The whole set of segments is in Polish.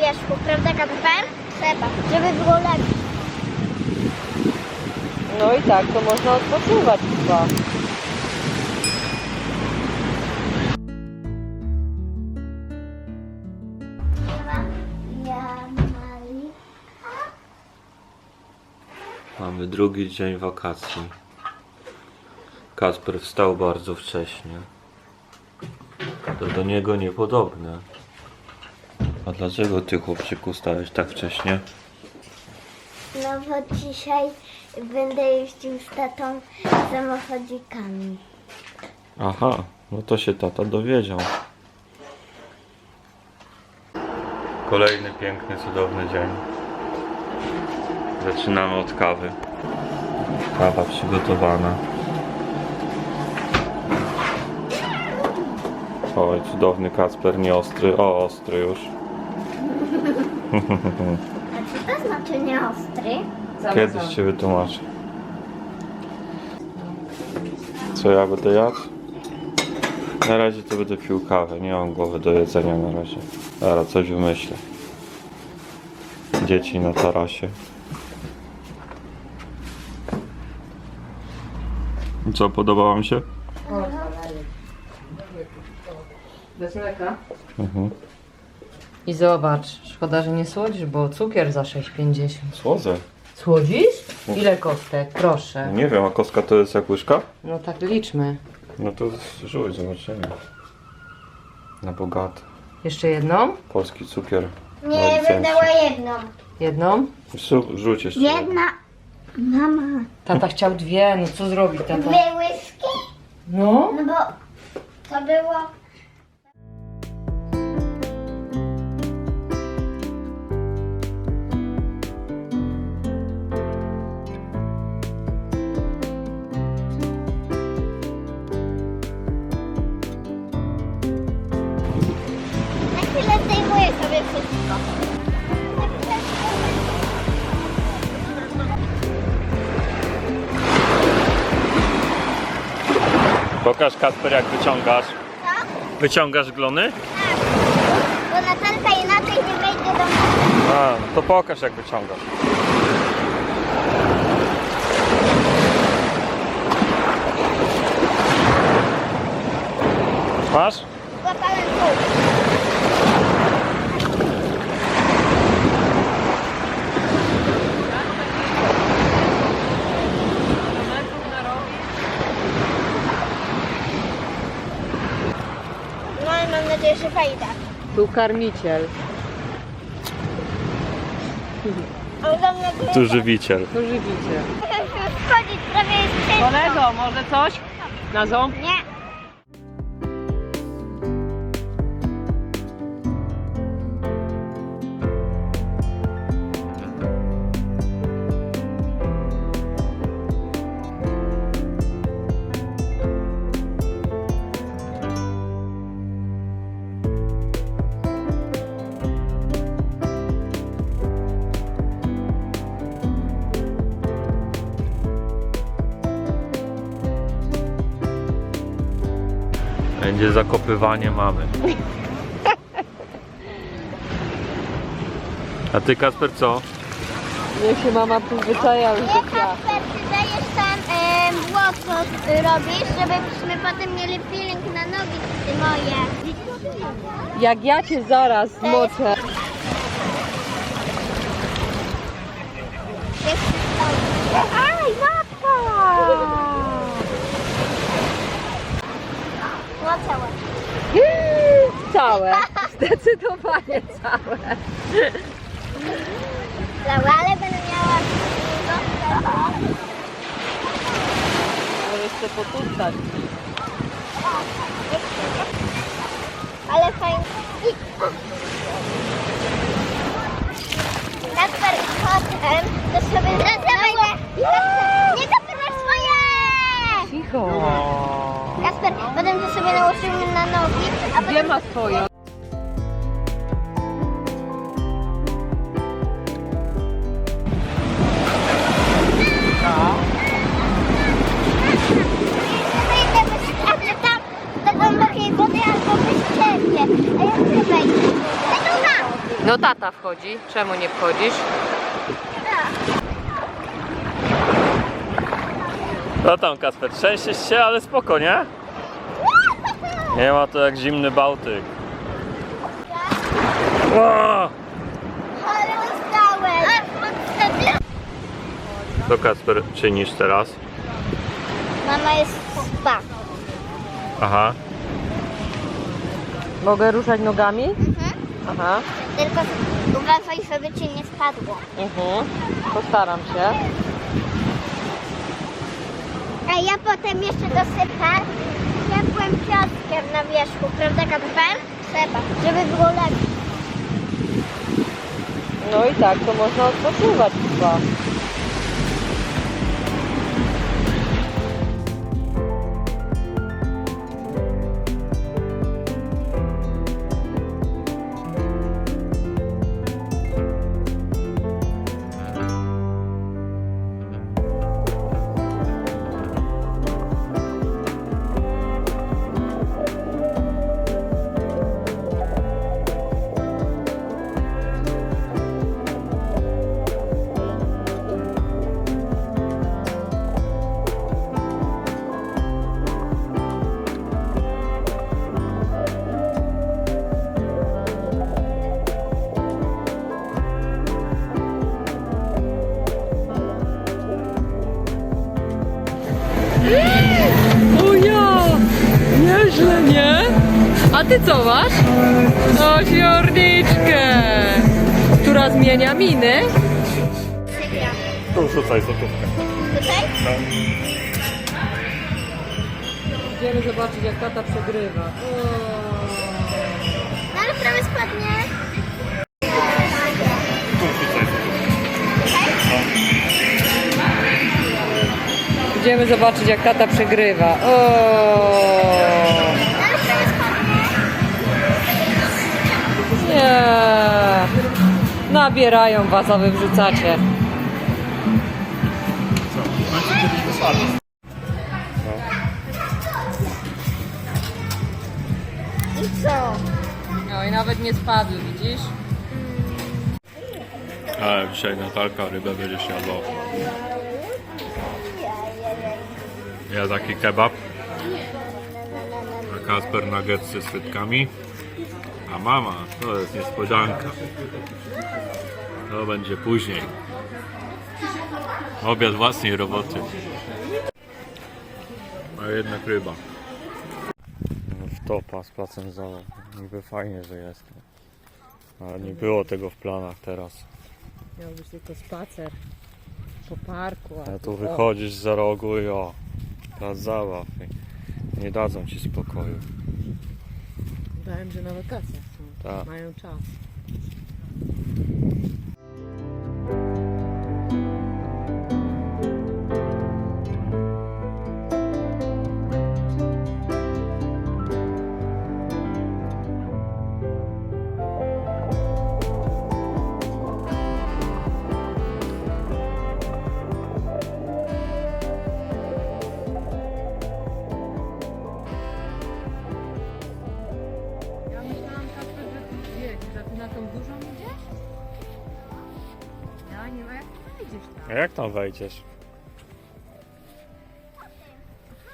wierzchu, prawda Kacper? Trzeba, żeby było lepiej. No i tak, to można odpoczywać chyba. Mamy drugi dzień wakacji. Kasper wstał bardzo wcześnie. To do niego niepodobne. A dlaczego ty, chłopczyku, stałeś tak wcześnie? No bo dzisiaj będę jeździł z tatą samochodzikami. Aha, no to się tata dowiedział. Kolejny piękny, cudowny dzień. Zaczynamy od kawy. Kawa przygotowana. Oj, cudowny Kacper, nie ostry. O, ostry już. A co to znaczy nieostry? Kiedyś cię wytłumaczę. Co ja będę jadł? Na razie to będę pił kawę, nie mam głowy do jedzenia na razie. Zaraz coś wymyślę. Dzieci na tarasie. I Co, podoba wam się? Bez mleka? Mhm. I zobacz, szkoda, że nie słodzisz, bo cukier za 6,50. Słodzę. Słodzisz? Ile kostek? Proszę. Nie wiem, a kostka to jest jak łyżka? No tak liczmy. No to rzuć, zobaczymy. Na bogato. Jeszcze jedną? Polski cukier. Nie, na licencji. dała jedną. Jedną? Su- Rzuć jeszcze. Jedna. Mama. Tata chciał dwie, no co zrobić tata? Dwie łyżki? No? No bo to było... Pokaż Kasper jak wyciągasz. Co? Wyciągasz glony? Bo Natalka inaczej nie wejdzie do mnie. A, no to pokaż jak wyciągasz. Masz? Złapałem pół. No i mam fajda. Tu karmiciel. Tu żywiciel. Tu żywicie. że już wchodzić prawie jest ciężko. Kolego, może coś? Na ząb? Nie. Będzie zakopywanie mamy. A ty Kasper co? Niech się mama przyzwyczaja już Nie. Kasper, ty dajesz tam e, błoto robisz, żebyśmy potem mieli feeling na nogi ty moje. Jak ja cię zaraz zmoczę. Aj, matka! Całe. Całe. Zdecydowanie całe. Całe, ale będę miała... Możesz się potuskać. Ale fajnie. I potem to sobie... Dawaj, nie! Masz swoje! Cicho. Kasper, potem to sobie nałożymy na nogi, a Gdzie potem... ma. Ej, Luna! No tata wchodzi. Czemu nie wchodzisz? No tam Kasper, trzęsiesz się, ale spoko, nie? Nie ma to jak zimny Bałtyk. Dostałem. Co Kasper czynisz teraz? Mama jest spa. Aha. Mogę ruszać nogami? Mhm. Aha. Tylko uważaj, żeby ci nie spadło. Mhm. Postaram się. A ja potem jeszcze dosypę ciepłym piaskiem na wierzchu, prawda Kacper? Trzeba, żeby było lepiej. No i tak, to można odpoczywać chyba. A ty co masz? Ośmiorniczkę! Która zmienia miny. Tu rzucaj złotówkę. Tutaj? No. Idziemy zobaczyć jak tata przegrywa. No ale prawie spadnie. Tu rzucaj złotówkę. Idziemy zobaczyć jak tata przegrywa. O! Nie! Nabierają was, a wy wrzucacie. I co? No i nawet nie spadły, widzisz? Ale dzisiaj Natalka rybę będziesz jadła. Ja taki kebab. A Kasper nuggetsy z frytkami. A mama, to jest niespodzianka. To będzie później. Obiad własnej roboty. A jednak ryba. W topa z placem za. Niby fajnie, że jest. Ale nie było tego w planach teraz. Miał być tylko spacer po parku. A tu wychodzisz za rogu i o, plac zabaw. Nie dadzą ci spokoju. Dałem, że na wakacjach Uh, My own task. Tam wejdziesz?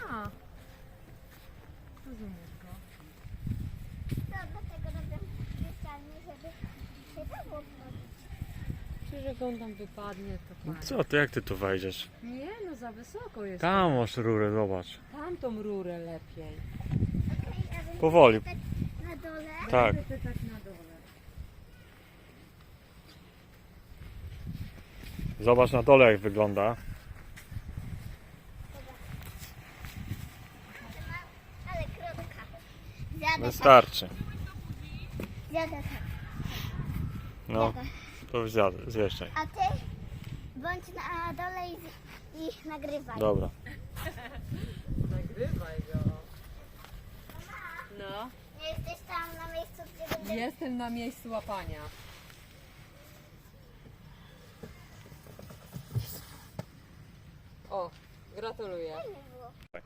Aha. Rozumiesz go. To dlatego robię specjalnie, żeby się dało wchodzić. Czy jak on tam wypadnie, to fajnie. Co ty, jak ty tu wejdziesz? Nie, no za wysoko jest. Tam masz rurę, zobacz. Tamtą rurę lepiej. Okej, a Powoli. tak na dole. Tak. Ty tak na dole. Zobacz na dole jak wygląda. Ale krótka. Zjadę tak, Wystarczy. zjadę tak. No, to zjadł, zjeżdżaj. A ty bądź na dole i, i nagrywaj. Dobra. Nagrywaj go. No. Nie jesteś tam na miejscu, gdzie będę... Jestem na miejscu łapania. O, gratuluję. Tak,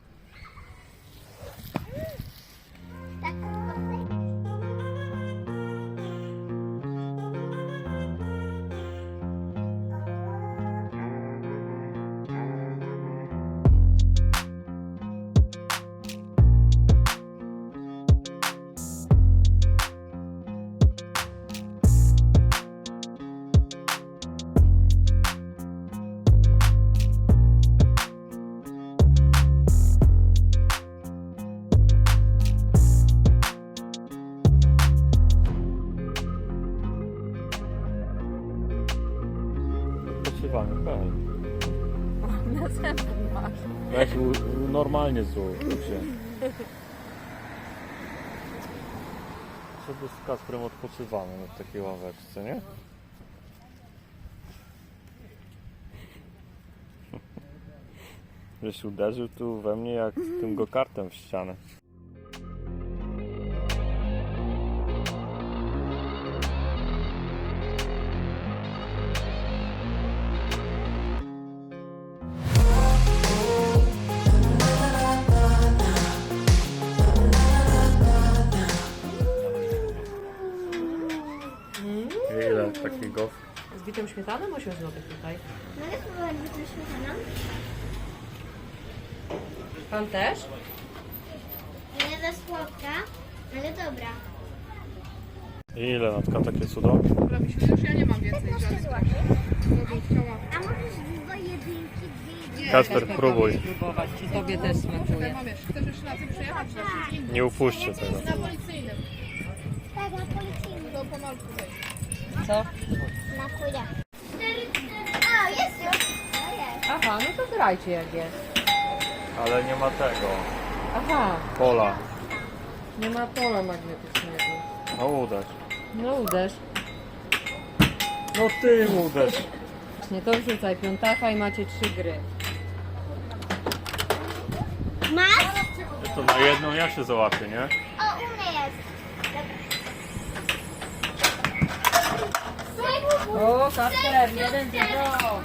normalnie się. Sobie z Kasprem odpoczywamy na takiej ławeczce, nie? Żeś uderzył tu we mnie jak tym go-kartem w ścianę. Bitą śmietaną 8 zł tutaj. Mogę spróbować być śmietaną? Pan też? Nie za słodka, ale dobra. Ile natka takie cudo? Robi się już, ja nie mam więcej 15 żadnych. zł. No. A możesz dwa jedynki, dwie Kasper, próbuj. Spróbować, czy tobie też Czekaj, smakuje. mam jeszcze. Chcesz jeszcze na tym przejechać? Na czymś innym? Nie upuśćcie tego. Na policyjnym. Tak, na policyjnym. To wejdź. Co? Na chuja. A, jest już. Aha, no to grajcie jak jest. Ale nie ma tego. Aha, Pola. nie ma pola magnetycznego. No uderz. No uderz. No ty uderz. Nie to wrzucaj piątaka i macie trzy gry. Masz? To na jedną ja się załapię, nie? O, u mnie jest. 哦，好漂来，别认真哦。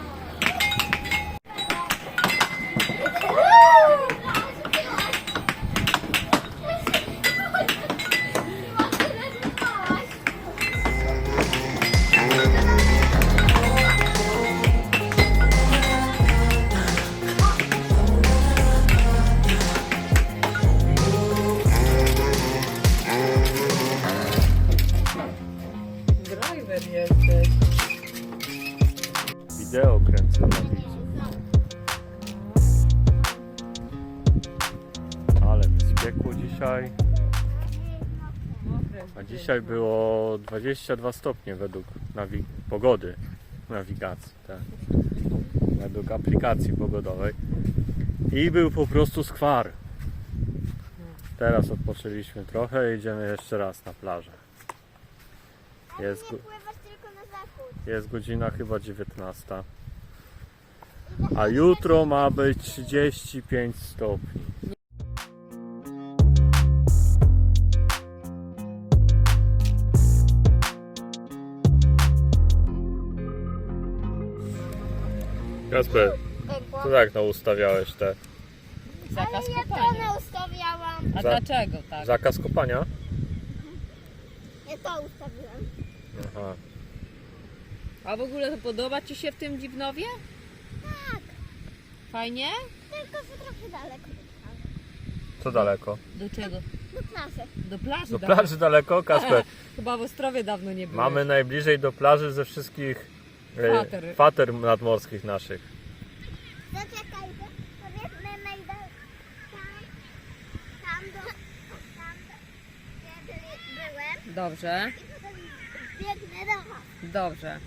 Dzisiaj było 22 stopnie według nawi- pogody nawigacji, tak. Według aplikacji pogodowej. I był po prostu skwar. Teraz odpoczęliśmy trochę i idziemy jeszcze raz na plażę. Jest, go- jest godzina chyba 19. A jutro ma być 35 stopni. Pykło. to jak naustawiałeś te? Zakaz Ale ja to kopania. ustawiałam. A Za- dlaczego tak? Zakaz kopania? Ja to ustawiłam. Aha. A w ogóle to podoba Ci się w tym Dziwnowie? Tak, Fajnie? tylko że trochę daleko. Co daleko? Do czego? Do plaży. Do plaży. Do dawno. plaży daleko, Kasper. Chyba w Ostrowie dawno nie było. Mamy najbliżej do plaży ze wszystkich e, Fater. fater nadmorskich naszych. Zaczekaj, bo powiedzmy najdalej. Tam, tam do, tam do, gdzie byli- byłem Dobrze, i potem biegnę do was. dobrze.